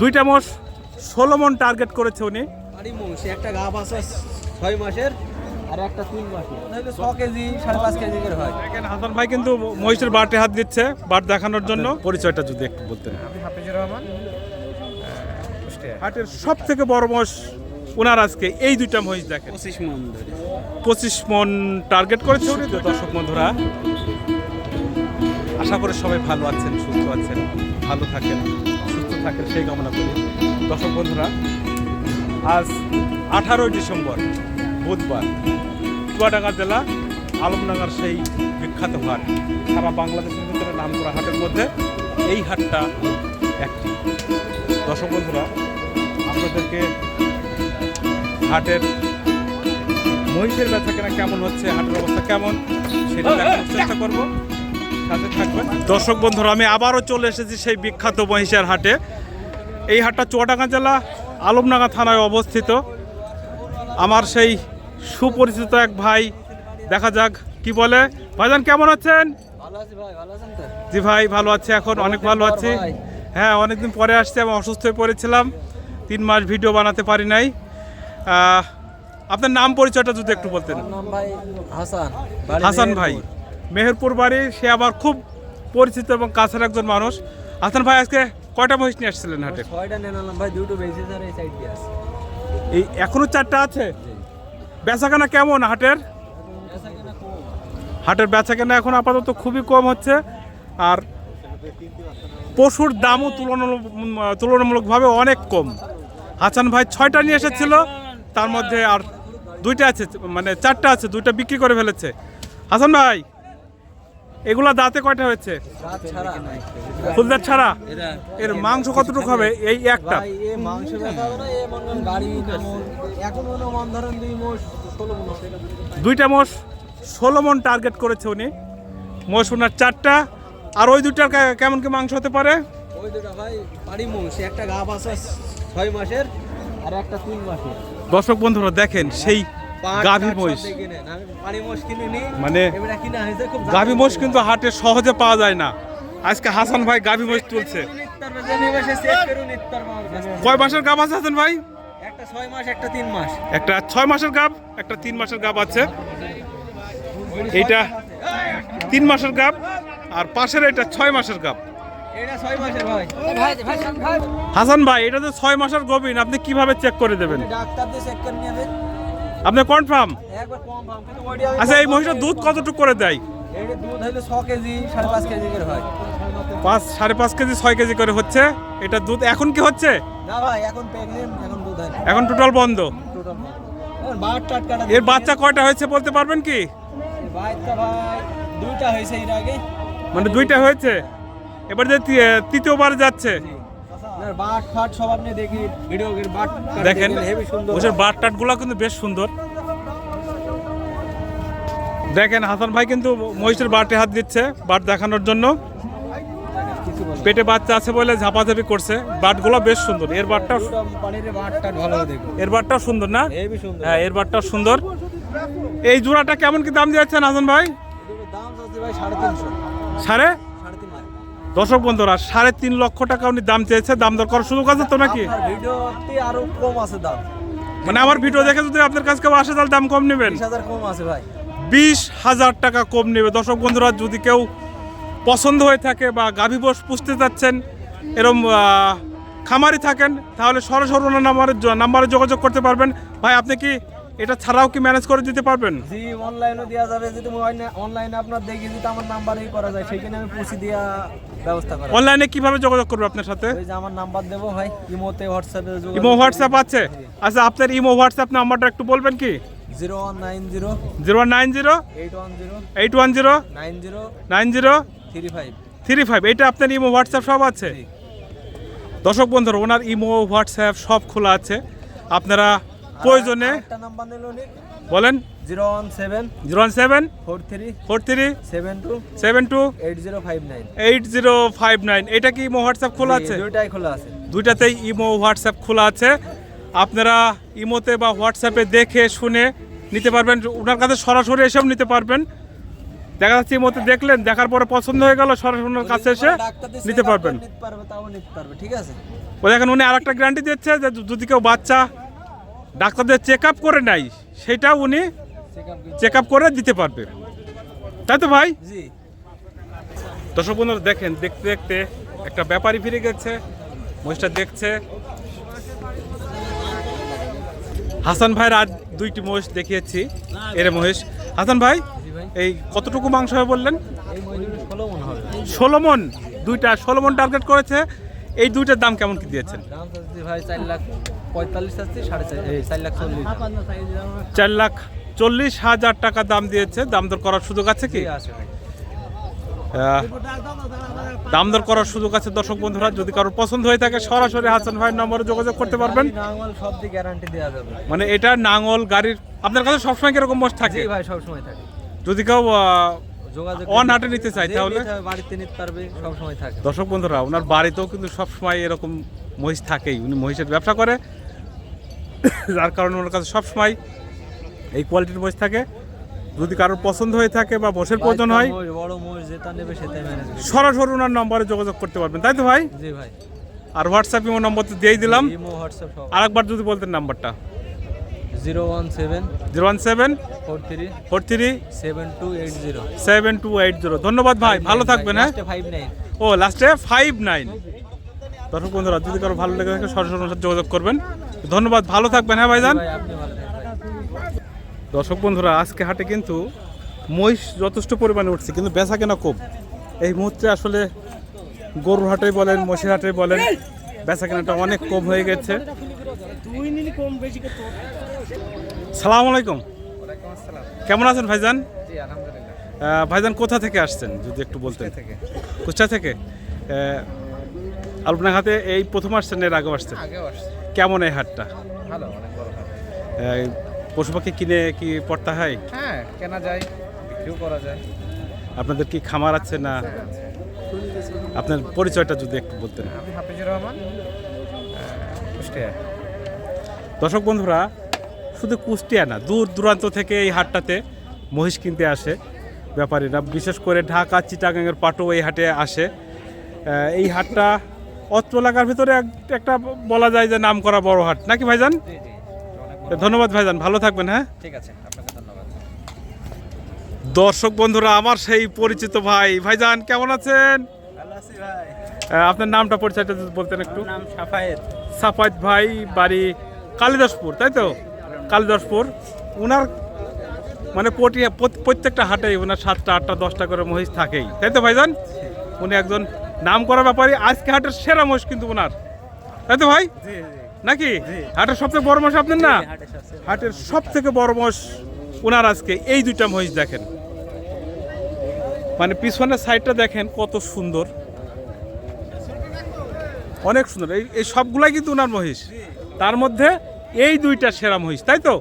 দুইটা মোষ ষোলো মন টার্গেট করেছে উনি। একটা গাভ আছে ছয় মাসের আর একটা তিন মাসের। ছ কেজি সাড়ে পাঁচ কেজি করে হয়। দেখেন হাসান ভাই কিন্তু মহিষের বাটে হাত দিচ্ছে বাট দেখানোর জন্য। পরিচয়টা যদি একটু বলতেন। আমি হাফিজুর রহমান হাটের সব থেকে বড় মোষ ওনার আজকে এই দুইটা মহিষ দেখেন। পঁচিশ মন পঁচিশ মন টার্গেট করেছে উনি তো দর্শক বন্ধুরা আশা করি সবাই ভালো আছেন সুস্থ আছেন ভালো থাকেন। থাকেন সেই কামনা করি। দর্শক বন্ধুরা, আজ আঠারোই ডিসেম্বর, বুধবার, চুয়াডাঙ্গা জেলা আলমডাঙ্গার সেই বিখ্যাত হাট। সারা বাংলাদেশের ভিতরে নাম করা হাটের মধ্যে এই হাটটা একটি। দর্শক বন্ধুরা, আপনাদেরকে হাটের মহিষের ব্যথা কেমন হচ্ছে, হাটের অবস্থা কেমন, সেটা দেখানোর চেষ্টা করব। দর্শক বন্ধুরা আমি আবারও চলে এসেছি সেই বিখ্যাত মহিষের হাটে। এই হাটটা চুয়াডাঙ্গা জেলা আলমডাঙ্গা থানায় অবস্থিত। আমার সেই সুপরিচিত এক ভাই দেখা যাক কি বলে। ভাইজান কেমন আছেন? জি ভাই ভালো আছি এখন অনেক ভালো আছি। হ্যাঁ অনেকদিন পরে আসছি আমি অসুস্থ হয়ে পড়েছিলাম। তিন মাস ভিডিও বানাতে পারি নাই। আপনার নাম পরিচয়টা যদি একটু বলতেন। হাসান ভাই। মেহেরপুর বাড়ি সে আবার খুব পরিচিত এবং কাছের একজন মানুষ। হাসান ভাই আজকে কয়টা মহিষ নিয়ে আসছিলেন হাটে? ছয়টা নিয়ে নিলাম ভাই দুটো বেশি স্যার এই সাইড দিয়ে আছে। এই এখনও চারটা আছে? বেচাকেনা কেমন হাটের? হাটের বেচাকেনা এখন আপাতত খুবই কম হচ্ছে। আর পশুর দামও তুলনামূলক তুলনামূলকভাবে অনেক কম। হাসান ভাই ছয়টা নিয়ে এসেছিল তার মধ্যে আর দুইটা আছে মানে চারটা আছে দুইটা বিক্রি করে ফেলেছে। হাসান ভাই এগুলা দাঁতে কয়টা হয়েছে? ফুলদার ছাড়া? এর মাংস কতটুকু হবে? এই একটা। দুইটা মোষ ষোলো মন টার্গেট করেছে উনি। মোষ ওনার চারটা। আর ওই দুইটার কেমন কি মাংস হতে পারে? ওই দুটা ভাই বাড়ি মোষ। একটা ছয় মাসের আর একটা তিন মাসের। দর্শক বন্ধুরা দেখেন সেই গাভী মহিষ। মানে গাভী মোষ কিন্তু হাটে সহজে পাওয়া যায় না। আজকে হাসান ভাই গাভী মোষ তুলছে। কয় মাসের গাভ আছে হাসান ভাই? একটা ছয় মাস একটা তিন মাস। একটা ছয় মাসের গাভ একটা তিন মাসের গাভ আছে। এইটা তিন মাসের গাভ আর পাশের এটা ছয় মাসের গাভ হাসান ভাই এটা তো ছয় মাসের গভীর আপনি কীভাবে চেক করে দেবেন? ডাক্তার চেক করে যাবে। আপনি কনফার্ম আচ্ছা এই কম মহিষটা দুধ কতটুকু করে দেয়? পাঁচ কেজি করে পাঁচ সাড়ে পাঁচ কেজি ছয় কেজি করে হচ্ছে? এটা দুধ এখন কি হচ্ছে? এখন টোটাল বন্ধ। এর বাচ্চা কয়টা হয়েছে বলতে পারবেন কি? মানে দুইটা হয়েছে? এবার যে তৃতীয়বার যাচ্ছে। বাট ফাট সব আপনি দেখি ভিডিও বাট দেখেন বাট টাটগুলো কিন্তু বেশ সুন্দর। দেখেন হাসান ভাই কিন্তু মহিষের বাটে হাত দিচ্ছে বাট দেখানোর জন্য। পেটে বাচ্চা আছে বলে ঝাপাঝাপি করছে বাটগুলো বেশ সুন্দর। এর বাটটা দেখো এর বাটটাও সুন্দর না? হ্যাঁ এর বাটটাও সুন্দর। এই জোড়াটা কেমন কি দাম দিয়েছেন হাসান ভাই? সাড়ে দর্শক বন্ধুরা সাড়ে তিন লক্ষ টাকা উনি দাম চেয়েছে দাম দর করার সুযোগ আছে তো নাকি? ভিডিওতে আরও কম আছে দাম। মানে আমার ভিডিও দেখে যদি আপনার কাছে কেউ আসে তাহলে দাম কম নেবেন। বিশ হাজার কম আছে ভাই। বিশ হাজার টাকা কম নেবে। দর্শক বন্ধুরা যদি কেউ পছন্দ হয়ে থাকে বা গাভী বস পুষতে চাচ্ছেন এরম খামারি থাকেন তাহলে সরাসরি নাম্বারে নাম্বারে যোগাযোগ করতে পারবেন। ভাই আপনি কি এটা ছাড়াও কি ম্যানেজ করে দিতে পারবেন? জি অনলাইনও দেওয়া যাবে। যদি অনলাইনে আপনার দেখি যদি আমার নাম্বারেই করা যায় সেখানে আমি পৌঁছে দেওয়া ব্যবস্থা করা অনলাইনে কীভাবে যোগাযোগ করবে আপনার সাথে? ওই যে আমার নাম্বার দেবো ভাই ইমোতে হোয়াটসঅ্যাপে ইমো হোয়াটসঅ্যাপ আছে? আচ্ছা আপনার ইমো হোয়াটসঅ্যাপ নাম্বারটা একটু বলবেন কি? Zero one nine zero zero nine zero eight one zero eight one zero nine zero nine zero three five three five এটা আপনার ইমো হোয়াটসঅ্যাপ সব আছে। দর্শক বন্ধুরা ওনার ইমো হোয়াটসঅ্যাপ সব খোলা আছে। আপনারা প্রয়োজনে বলেন। Zero one seven zero one seven four three four three seven two seven two eight zero five nine eight zero five nine এটা কি ইমো হোয়াটসঅ্যাপ খোলা আছে? দুইটাই খোলা আছে। দুইটাতেই ইমো হোয়াটসঅ্যাপ খোলা আছে। আপনারা ইমোতে বা হোয়াটসঅ্যাপে দেখে শুনে নিতে পারবেন। ওনার কাছে সরাসরি এসেও নিতে পারবেন। দেখা যাচ্ছে ইমোতে দেখলেন দেখার পরে পছন্দ হয়ে গেল সরাসরি ওনার কাছে এসে নিতে পারবেন। ঠিক আছে? ও দেখেন উনি আর একটা গ্যারান্টি দিচ্ছে যে যদি কেউ বাচ্চা ডাক্তারদের চেক আপ করে নেয় সেটা উনি চেক আপ করে দিতে পারবে। তাই তো ভাই? দর্শক বন্ধুরা দেখেন দেখতে দেখতে একটা ব্যাপারী ফিরে গেছে মহিষটা দেখছে। হাসান ভাইয়ের আর দুইটি মহিষ দেখিয়েছি এর মহিষ। হাসান ভাই এই কতটুকু মাংস হবে বললেন? এই মজুরি ষোলো মন হবে। ষোলো মন দুইটা ষোলো মন টার্গেট করেছে। এই দুইটার দাম কেমন কি দিয়েছেন? ভাই চার লাখ। পঁয়তাল্লিশ চাচ্ছি সাড়ে চার লাখ। চল্লিশ। চার লাখ চল্লিশ হাজার টাকা দাম দিয়েছে। দাম দর করার সুযোগ আছে কি? আছে দাম দর করার সুযোগ আছে দর্শক বন্ধুরা। যদি কারোর পছন্দ হয়ে থাকে সরাসরি হাসান ভাইয়ের নম্বরে যোগাযোগ করতে পারবেন। মানে এটা নাঙল গাড়ির আপনার কাছে সবসময় কীরকম বস থাকে? ভাই সব সময় থাকে। যদি কেউ অন হাটে নিতে চাই তাহলে বাড়িতে নিতে পারবে সব সময় থাকে। দর্শক বন্ধুরা ওনার বাড়িতেও কিন্তু সবসময় এরকম মহিষ থাকেই উনি মহিষের ব্যবসা করে। যার কারণে ওনার কাছে সবসময় এই কোয়ালিটির মহিষ থাকে। যদি কারোর পছন্দ হয়ে থাকে বা বসের প্রয়োজন হয় সরাসরি ওনার নম্বরে যোগাযোগ করতে পারবেন তাই তো ভাই? ভাই। আর হোয়াটসঅ্যাপ ইমো নম্বর তো দিয়েই দিলাম। আরেকবার যদি বলতেন নাম্বারটা। Zero one seven zero one seven four three four three seven two eight zero. Seven two eight zero. ধন্যবাদ ভাই ভালো থাকবেন হ্যাঁ? ফাইভ নাইন ও লাস্টে ফাইভ নাইন দর্শক বন্ধুরা যদি কারও ভালো লেগে থাকে সরাসরি সাথে যোগাযোগ করবেন। ধন্যবাদ ভালো থাকবেন হ্যাঁ ভাইজান। দর্শক বন্ধুরা আজকে হাটে কিন্তু মহিষ যথেষ্ট পরিমাণে উঠছে কিন্তু বেচা কেনা কম। এই মুহূর্তে আসলে গরুর হাটে বলেন মহিষের হাটে বলেন বেচা কেনাটা অনেক কম হয়ে গেছে। সালাম আলাইকুম। কেমন আছেন ভাইজান? ভাইজান কোথা থেকে আসছেন যদি একটু বলতেন? থেকে? কুষ্টা থেকে? আলপনা হাতে এই প্রথম আসছেন এর আগেও আসছেন? কেমন এই হাটটা? ভালো অনেক বড় পশু পাখি কিনে কি পড়তে হয়? হ্যাঁ কেনা যায় বিক্রিও করা যায়। আপনাদের কি খামার আছে না? আপনার পরিচয়টা যদি একটু বলতেন। আমি হাফিজুর রহমান দর্শক বন্ধুরা শুধু কুষ্টিয়া না দূর দূরান্ত থেকে এই হাটটাতে মহিষ কিনতে আসে ব্যাপারীরা। বিশেষ করে ঢাকা চিটাগাঙের পাটও এই হাটে আসে। এই হাটটা অত্র এলাকার ভিতরে একটা বলা যায় যে নাম করা বড় হাট। নাকি ভাইজান? ধন্যবাদ ভাইজান ভালো থাকবেন হ্যাঁ? ঠিক আছে আপনাকে ধন্যবাদ। দর্শক বন্ধুরা আমার সেই পরিচিত ভাই। ভাইজান কেমন আছেন? আপনার নামটা পরিচয়টা যদি বলতেন একটু। নাম সাফায়েত। সাফায়েত ভাই বাড়ি কালিদাসপুর তাই তো? কালিদাসপুর। উনার মানে প্রতি প্রত্যেকটা হাটে ওনার সাতটা আটটা দশটা করে মহিষ থাকেই। তাই তো ভাইজান? উনি একজন নাম করার ব্যাপারে আজকে হাটের সেরা মহিষ কিন্তু ওনার। তাই তো ভাই? নাকি? হাটের সবথেকে বড় মহিষ আপনার না? হাটের সব থেকে বড় মহিষ ওনার আজকে। এই দুইটা মহিষ দেখেন। মানে পিছনের সাইডটা দেখেন কত সুন্দর। অনেক সুন্দর। এই এই সবগুলাই কিন্তু ওনার মহিষ। তার মধ্যে এই দুইটা সেরা মহিষ তাই তো?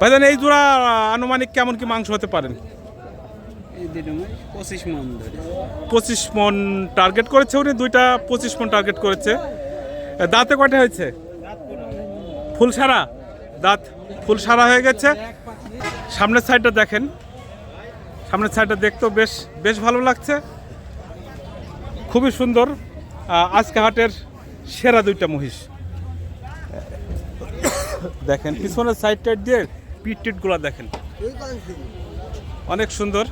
ভাইজান এই জোড়া আনুমানিক কেমন কি মাংস হতে পারেন? পঁচিশ মন টার্গেট করেছে উনি, দুইটা পঁচিশ মন টার্গেট করেছে। দাঁতে কয়টা হয়েছে? ফুল সারা? দাঁত ফুল সারা হয়ে গেছে। সামনের সাইডটা দেখেন। সামনের সাইডটা দেখতেও বেশ বেশ ভালো লাগছে। খুবই সুন্দর। আজকে হাটের সেরা দুইটা মহিষ। দেখেন, পিছনের সাইড টাইড দিয়ে পিট টিটগুলো দেখেন। অনেক সুন্দর।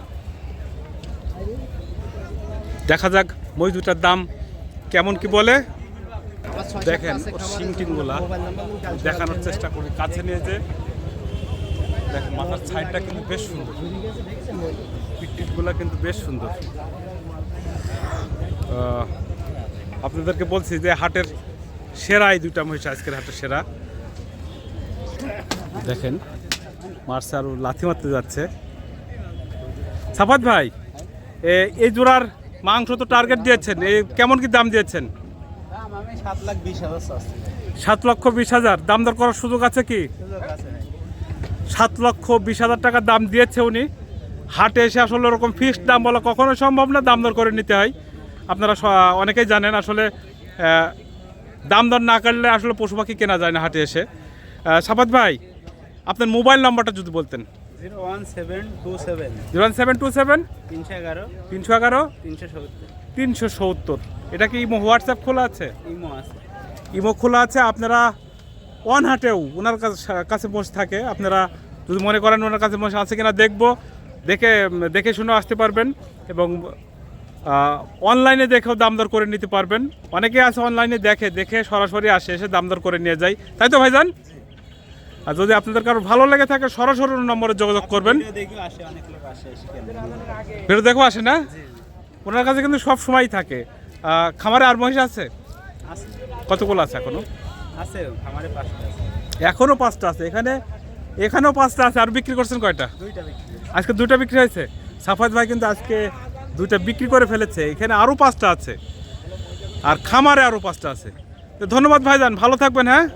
দেখা যাক মই দুটার দাম কেমন কি বলে। দেখেন ওর শিং টিংগুলা দেখানোর চেষ্টা করি কাছে নিয়ে যে। দেখেন মাথার ছাইডটা কিন্তু বেশ সুন্দর। পিটটিটগুলা কিন্তু বেশ সুন্দর। আপনাদেরকে বলছি যে হাটের সেরা এই দুটা মহিষ আজকের হাটের সেরা। দেখেন আর লাথি মারতে যাচ্ছে। সাফাত ভাই এই জোড়ার মাংস তো টার্গেট দিয়েছেন। এ কেমন কি দাম দিয়েছেন? সাত লক্ষ বিশ হাজার। দাম দর করার সুযোগ আছে কি? সাত লক্ষ বিশ হাজার টাকা দাম দিয়েছে উনি। হাটে এসে আসলে ওরকম ফিক্সড দাম বলা কখনো সম্ভব না দাম দর করে নিতে হয়। আপনারা অনেকেই জানেন আসলে দাম দর না করলে আসলে পশু পাখি কেনা যায় না হাটে এসে। সাফাত ভাই আপনার মোবাইল নাম্বারটা যদি বলতেন। Zero one seven two seven. Zero seven two seven? তিনশো এগারো। তিনশো এগারো? তিনশো সত্তর। তিনশো সত্তর। এটা কি ইমো হোয়াটসঅ্যাপ খোলা আছে? ইমো আছে। ইমো খোলা আছে আপনারা অন হাটেও ওনার কাছে কাছে বসে থাকে। আপনারা যদি মনে করেন ওনার কাছে বসে আছে কিনা দেখব। দেখে দেখে শুনে আসতে পারবেন এবং অনলাইনে দেখেও দাম দর করে নিতে পারবেন। অনেকে আছে অনলাইনে দেখে দেখে সরাসরি আসে এসে দাম দর করে নিয়ে যায়। তাই তো ভাইজান? আর যদি আপনাদের কারও ভালো লেগে থাকে সরাসরি নম্বরে যোগাযোগ করবেন। ফেরত দেখো আসে না? ওনার কাছে কিন্তু সব সময় থাকে। খামারে আর মহিষ আছে? কতগুলো আছে এখনও? আছে পাঁচটা আছে। এখনও পাঁচটা আছে। এখানে এখানেও পাঁচটা আছে। আর বিক্রি করছেন কয়টা। আজকে দুটো বিক্রি হয়েছে। সাফাত ভাই কিন্তু আজকে দুইটা বিক্রি করে ফেলেছে। এখানে আরও পাঁচটা আছে। আর খামারে আরও পাঁচটা আছে। তো ধন্যবাদ ভাইজান। ভালো থাকবেন হ্যাঁ?